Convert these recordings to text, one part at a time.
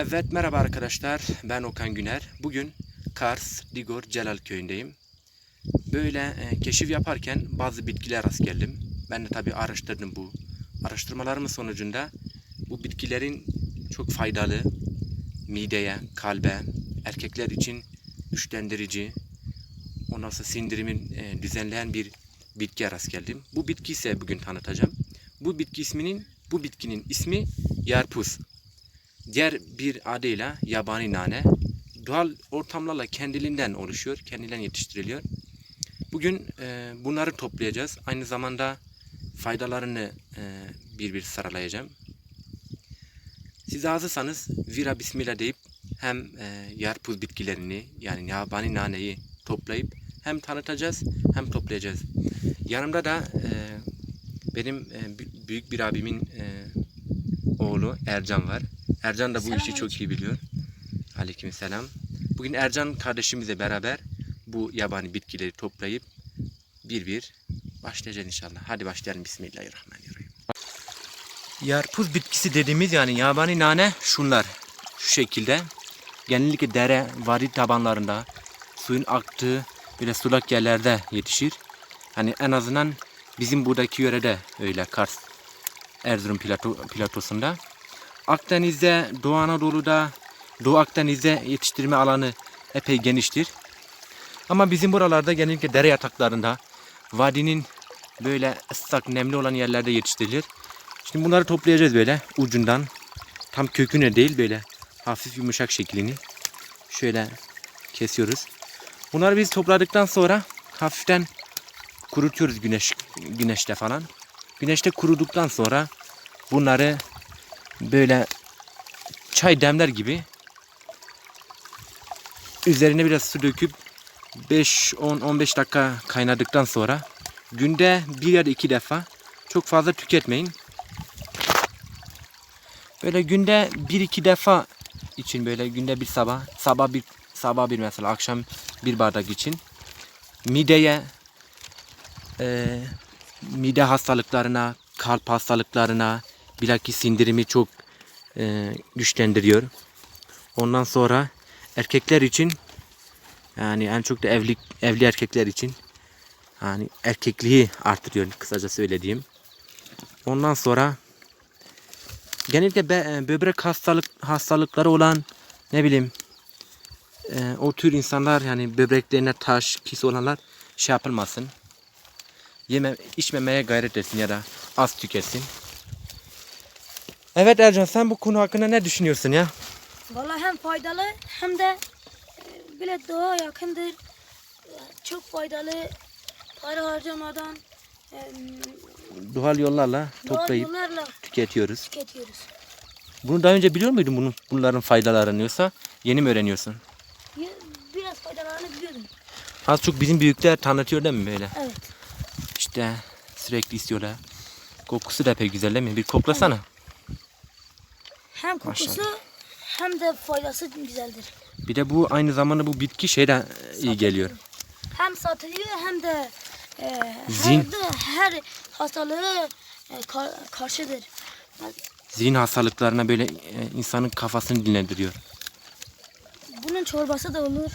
Evet merhaba arkadaşlar ben Okan Güner. Bugün Kars, Digor, Celal köyündeyim. Böyle e, keşif yaparken bazı bitkiler rast geldim. Ben de tabi araştırdım bu. Araştırmalarımın sonucunda bu bitkilerin çok faydalı. Mideye, kalbe, erkekler için güçlendirici, ondan sonra sindirimin e, düzenleyen bir bitkiye rast geldim. Bu bitki ise bugün tanıtacağım. Bu bitki isminin, bu bitkinin ismi yarpuz. Diğer bir adıyla yabani nane doğal ortamlarla kendiliğinden oluşuyor, kendinden yetiştiriliyor. Bugün e, bunları toplayacağız. Aynı zamanda faydalarını e, bir bir sıralayacağım. Siz hazırsanız vira bismillah deyip hem e, yarpuz bitkilerini yani yabani naneyi toplayıp hem tanıtacağız hem toplayacağız. Yanımda da e, benim e, bü- büyük bir abimin e, oğlu Ercan var. Ercan da bu işi çok iyi biliyor. Aleykümselam. Bugün Ercan kardeşimizle beraber bu yabani bitkileri toplayıp bir bir başlayacağız inşallah. Hadi başlayalım. Bismillahirrahmanirrahim. Yarpuz bitkisi dediğimiz yani yabani nane şunlar. Şu şekilde. Genellikle dere, vadi tabanlarında suyun aktığı böyle sulak yerlerde yetişir. Hani en azından bizim buradaki yörede öyle Kars, Erzurum plato, platosunda. Akdeniz'de, Doğu Anadolu'da, Doğu Akdeniz'de yetiştirme alanı epey geniştir. Ama bizim buralarda genellikle dere yataklarında, vadinin böyle ıslak, nemli olan yerlerde yetiştirilir. Şimdi bunları toplayacağız böyle ucundan. Tam köküne değil böyle hafif yumuşak şeklini. Şöyle kesiyoruz. Bunları biz topladıktan sonra hafiften kurutuyoruz güneş güneşte falan. Güneşte kuruduktan sonra bunları böyle çay demler gibi üzerine biraz su döküp 5-10-15 dakika kaynadıktan sonra günde bir ya da iki defa çok fazla tüketmeyin. Böyle günde bir iki defa için böyle günde bir sabah sabah bir sabah bir mesela akşam bir bardak için mideye eee, mide hastalıklarına kalp hastalıklarına bilakis sindirimi çok eee, güçlendiriyor. Ondan sonra erkekler için yani en çok da evli evli erkekler için yani erkekliği artırıyor kısaca söylediğim. Ondan sonra genellikle be- böbrek hastalık hastalıkları olan ne bileyim e, o tür insanlar yani böbreklerine taş, kis olanlar şey yapılmasın. Yeme, içmemeye gayret etsin ya da az tüketsin. Evet Ercan sen bu konu hakkında ne düşünüyorsun ya? Valla hem faydalı hem de e, bile daha yakındır. Çok faydalı. Para harcamadan e, Doğal yollarla doğal toplayıp yollarla tüketiyoruz. tüketiyoruz. Bunu daha önce biliyor muydun bunun, bunların faydalarını yoksa yeni mi öğreniyorsun? Ya, Biraz faydalarını biliyordum. Az çok bizim büyükler tanıtıyor değil mi böyle? Evet. İşte sürekli istiyorlar. Kokusu da pek güzel değil mi? Bir koklasana. Hem kokusu hem de faydası güzeldir. Bir de bu aynı zamanda bu bitki şeyden iyi geliyor. Hem satılıyor hem de e, Zin. her, de her hastalığı e, ka- karşıdır. Zihin hastalıklarına böyle e, insanın kafasını dinlendiriyor. Bunun çorbası da olur.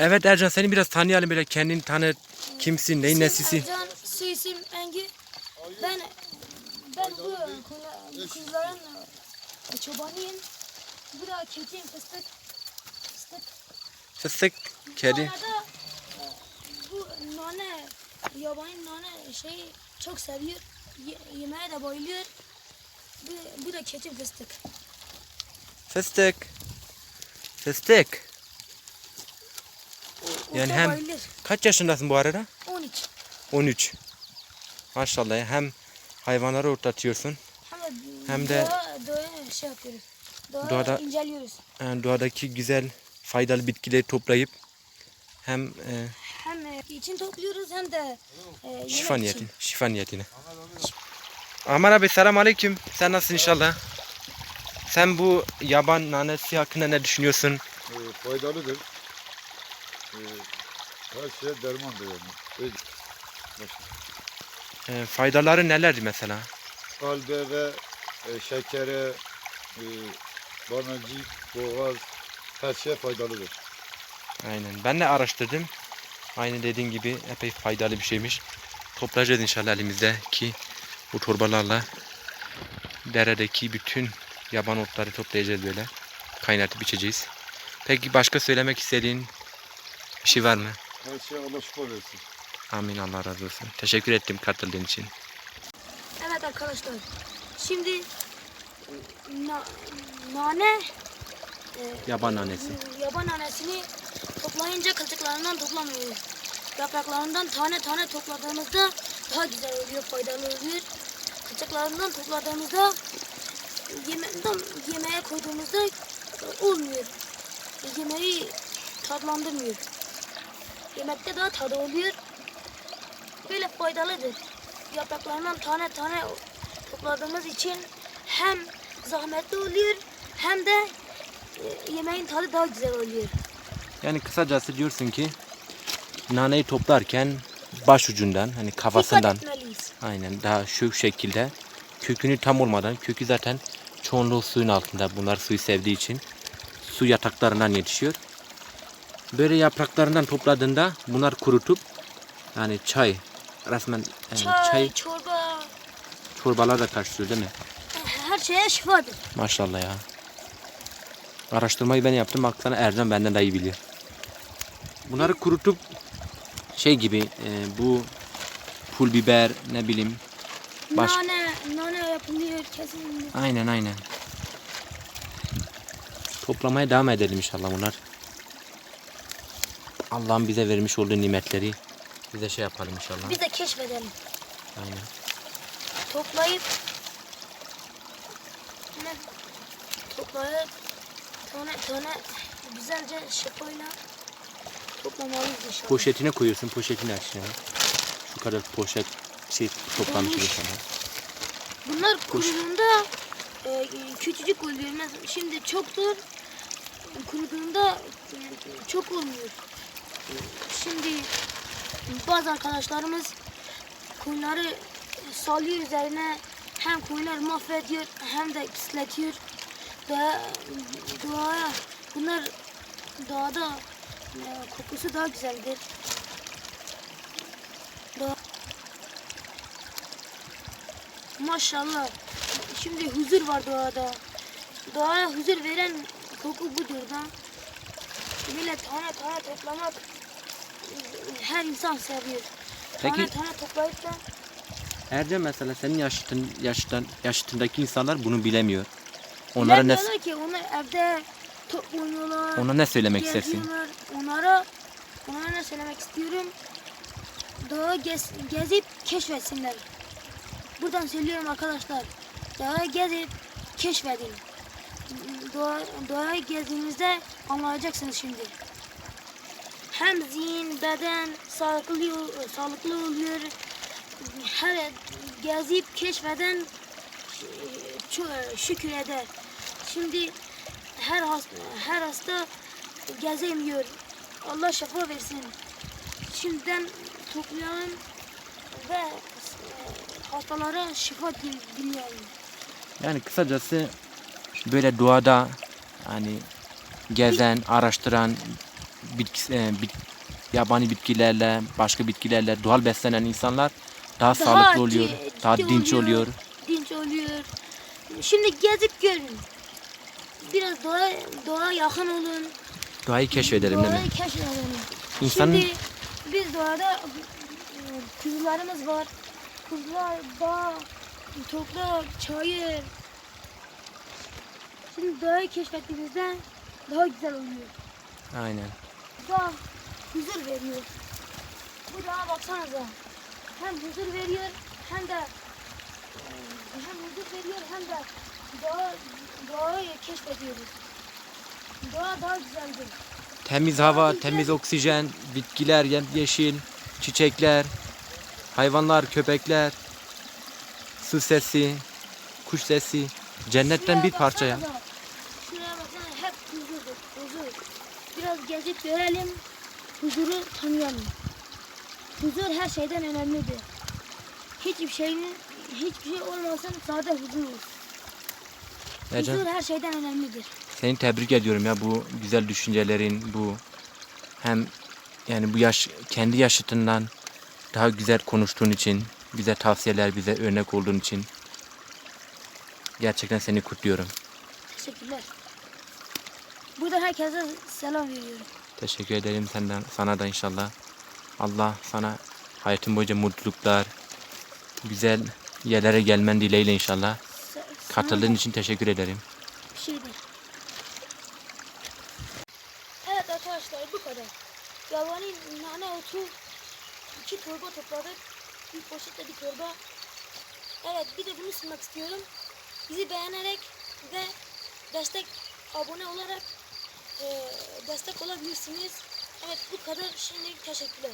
Evet Ercan seni biraz tanıyalım böyle kendini tanıt. Kimsin, neyin nesisin? Ercan, soyisim Engin. Ben kula- kuzların e, çobanıyım. Bu da keçiyim fıstık. Fıstık. Fıstık, kedi. Bu e, nane, yabani nane şeyi çok seviyor. Ye- yemeğe de bayılıyor. Bu, bu da keçi fıstık. Fıstık. Fıstık. O Yani hem- bayılır. Kaç yaşındasın bu arada? 13. 13. Maşallah hem hayvanları otlatıyorsun. Hem de, Hem de- doğa, doğaya şey yapıyoruz. Doğa Doğada- inceliyoruz. Yani doğadaki güzel faydalı bitkileri toplayıp hem e, Hem e, için topluyoruz hem de e, şifa için. niyetine. Şifa niyetine. Aman abi selam aleyküm. Sen nasılsın inşallah? Sen bu yaban nanesi hakkında ne düşünüyorsun? e, faydalıdır. E, her şeye dermandır yani. Öyle. Başka. E, faydaları nelerdi mesela? Kalbe ve e, şekere, e, barnacık, boğaz her şeye faydalıdır. Aynen. Ben de araştırdım. Aynı dediğin gibi epey faydalı bir şeymiş. Toplayacağız inşallah elimizdeki bu torbalarla deredeki bütün yaban otları toplayacağız böyle. Kaynatıp içeceğiz. Peki başka söylemek istediğin bir şey var mı? Her şeye Allah şifa versin. Amin Allah razı olsun. Teşekkür ettim katıldığın için. Evet arkadaşlar. Şimdi na, nane e, Yaban nanesi. Yaban nanesini toplayınca kılçıklarından toplamıyoruz. Yapraklarından tane tane topladığımızda daha güzel oluyor, faydalı oluyor. Kılçıklarından topladığımızda yemekten yemeğe koyduğumuzda olmuyor. Yemeği tatlandırmıyor. Yemekte daha tadı oluyor. Böyle faydalıdır. Yapraklarından tane tane topladığımız için hem zahmetli oluyor hem de e, yemeğin tadı daha güzel oluyor. Yani kısacası diyorsun ki naneyi toplarken baş ucundan hani kafasından aynen daha şu şekilde kökünü tam olmadan kökü zaten çoğunluğu suyun altında bunlar suyu sevdiği için su yataklarından yetişiyor. Böyle yapraklarından topladığında bunlar kurutup yani çay resmen yani Çay, çay çorba, çorbalar da karşılıyor değil mi? her şeye şifadır. Maşallah ya. Araştırmayı ben yaptım. Baksana Erdem benden daha iyi biliyor. Bunları kurutup şey gibi e, bu pul biber ne bileyim. Baş- Nane, nane yapılıyor kesin. Aynen aynen. Toplamaya devam edelim inşallah bunlar. Allah'ın bize vermiş olduğu nimetleri bize şey yapalım inşallah. Biz de keşfedelim. Aynen. Toplayıp ne? Toplayıp tane tane güzelce şapoyla toplamalıyız inşallah. Poşetine koyuyorsun poşetin içine. Şu kadar poşet şey toplamış Olmuş. inşallah. Bunlar kuruduğunda e, küçücük oluyor. Şimdi çoktur. Kuruduğunda e, çok olmuyor. Şimdi bazı arkadaşlarımız koyunları salıyor üzerine hem koyunlar mahvediyor hem de pisletiyor. Doğa, doğaya bunlar doğada e, kokusu daha güzeldir. Doğa, Maşallah. Şimdi huzur var doğada. Doğaya huzur veren koku budur da. Böyle tane tane toplamak her insan seviyor. Tane Peki tane toplayıp da Ercan mesela senin yaşıtın, yaşıttan, yaşıtındaki insanlar bunu bilemiyor. Onlara ne, bilmiyorlar ki onlar evde top oynuyorlar. ona ne söylemek istersin? geziyorlar. Onlara, onlara ne söylemek istiyorum? Dağı gez, gezip keşfetsinler. Buradan söylüyorum arkadaşlar. Dağı gezip keşfedin. Doğa, doğayı gezdiğinizde anlayacaksınız şimdi. Hem zihin, beden sağlıklı, sağlıklı oluyor. Her gezip keşfeden şükür eder. Şimdi her hasta, her hasta gezemiyor. Allah şifa versin. Şimdiden toplayalım ve e, hastalara şifa dil- dileyelim. Yani kısacası böyle doğada hani gezen, araştıran bitki, e, bit- yabani bitkilerle, başka bitkilerle doğal beslenen insanlar daha, sağlıklı oluyor, daha dinç oluyor. Dinç oluyor. Şimdi gezip görün. Biraz doğa, doğa yakın olun. Doğayı keşfedelim değil mi? Doğayı keşfedelim. İnsanın Şimdi biz doğada e, kuzularımız var. Kuzular, dağ, toprak, çayır. Şimdi doğayı keşfettiğimizde daha güzel oluyor. aynen. Dağ huzur veriyor. Bu dağa baksanıza. Hem huzur veriyor hem de hem huzur veriyor hem de doğa, doğayı keşfediyoruz. Doğa daha güzeldir. Temiz hava, temiz oksijen, bitkiler, yeşil, çiçekler, hayvanlar, köpekler, su sesi, kuş sesi, cennetten bir parça ya. baksanıza. Şuraya baksana hep huzurdur, huzur. Biraz gezip görelim, huzuru tanıyalım. Huzur her şeyden önemlidir. Hiçbir şeyin, hiçbir şey olmasın sadece huzur olsun. Ercan Huzur her şeyden önemlidir. seni tebrik ediyorum ya bu güzel düşüncelerin bu hem yani bu yaş kendi yaşıtından daha güzel konuştuğun için bize tavsiyeler bize örnek olduğun için gerçekten seni kutluyorum. Teşekkürler. Burada herkese selam veriyorum. Teşekkür ederim senden sana da inşallah. Allah sana hayatın boyunca mutluluklar, güzel yerlere gelmen dileğiyle inşallah. Sana Katıldığın için teşekkür ederim. bir şeydir. Evet arkadaşlar bu kadar. Yabani nane otu iki torba topladık. Bir poşette bir torba. Evet bir de bunu sunmak istiyorum. Bizi beğenerek ve destek abone olarak eee, destek olabilirsiniz. Evet bu kadar. Şimdi teşekkürler.